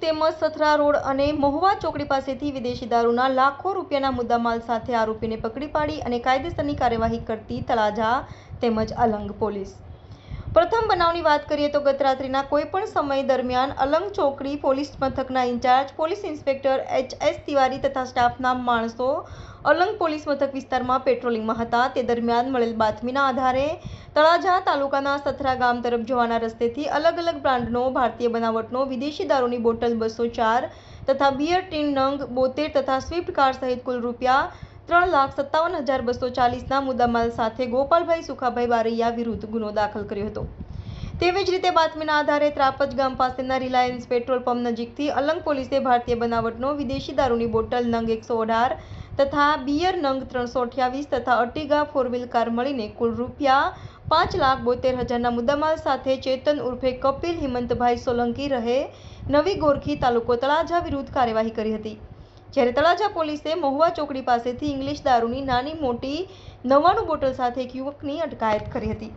તેમજ સથરા રોડ અને મહુવા ચોકડી પાસેથી વિદેશી દારૂના લાખો રૂપિયાના મુદ્દામાલ સાથે આરોપીને પકડી પાડી અને કાયદેસરની કાર્યવાહી કરતી તળાજા તેમજ અલંગ પોલીસ. પ્રથમ બનાવની વાત કરીએ તો ગત રાત્રિના કોઈપણ સમય દરમિયાન અલંગ ચોકડી, પોલીસ મથકના incharge, police inspector H S Tiwari તથા સ્ટાફના માણસો અલંગ પોલીસ મથક વિસ્તારમાં પેટ્રોલિંગમાં હતા. તે દરમિયાન મળેલ બાતમીના આધારે તળાજા તાલુકાના સથરા ગામ તરફ જવાના રસ્તેથી અલગ અલગ બ્રાન્ડનો ભારતીય બનાવટનો વિદેશી દારૂની બોટલ બસો ચાર તથા બિયર ટીન નંગ બોતેર તથા સ્વિફ્ટ કાર સહિત કુલ રૂપિયા ત્રણ લાખ સત્તાવન હજાર બસો ચાલીસના મુદ્દામાલ સાથે ગોપાલભાઈ સુખાભાઈ બારૈયા વિરુદ્ધ ગુનો દાખલ કર્યો હતો. તેવી જ રીતે બાતમીના આધારે ત્રાપજ ગામ પાસેના રિલાયન્સ પેટ્રોલ પંપ નજીકથી અલંગ પોલીસે ભારતીય બનાવટનો વિદેશી દારૂની બોટલ નંગ એકસો અઢાર તથા બિયર નંગ ત્રણસો અઠ્યાવીસ તથા અર્ટિગા ફોર વ્હીલ કાર મળીને કુલ રૂપિયા પાંચ લાખ બોતેર હજારના મુદ્દામાલ સાથે ચેતન ઉર્ફે કપિલ હિમંતભાઈ સોલંકી રહે નવી ગોરખી તાલુકો તળાજા વિરુદ્ધ કાર્યવાહી કરી હતી. જ્યારે તળાજા પોલીસે મહુવા ચોકડી પાસેથી ઇંગ્લિશ દારૂની નાની મોટી નવ્વાણું બોટલ સાથે એક યુવકની અટકાયત કરી હતી.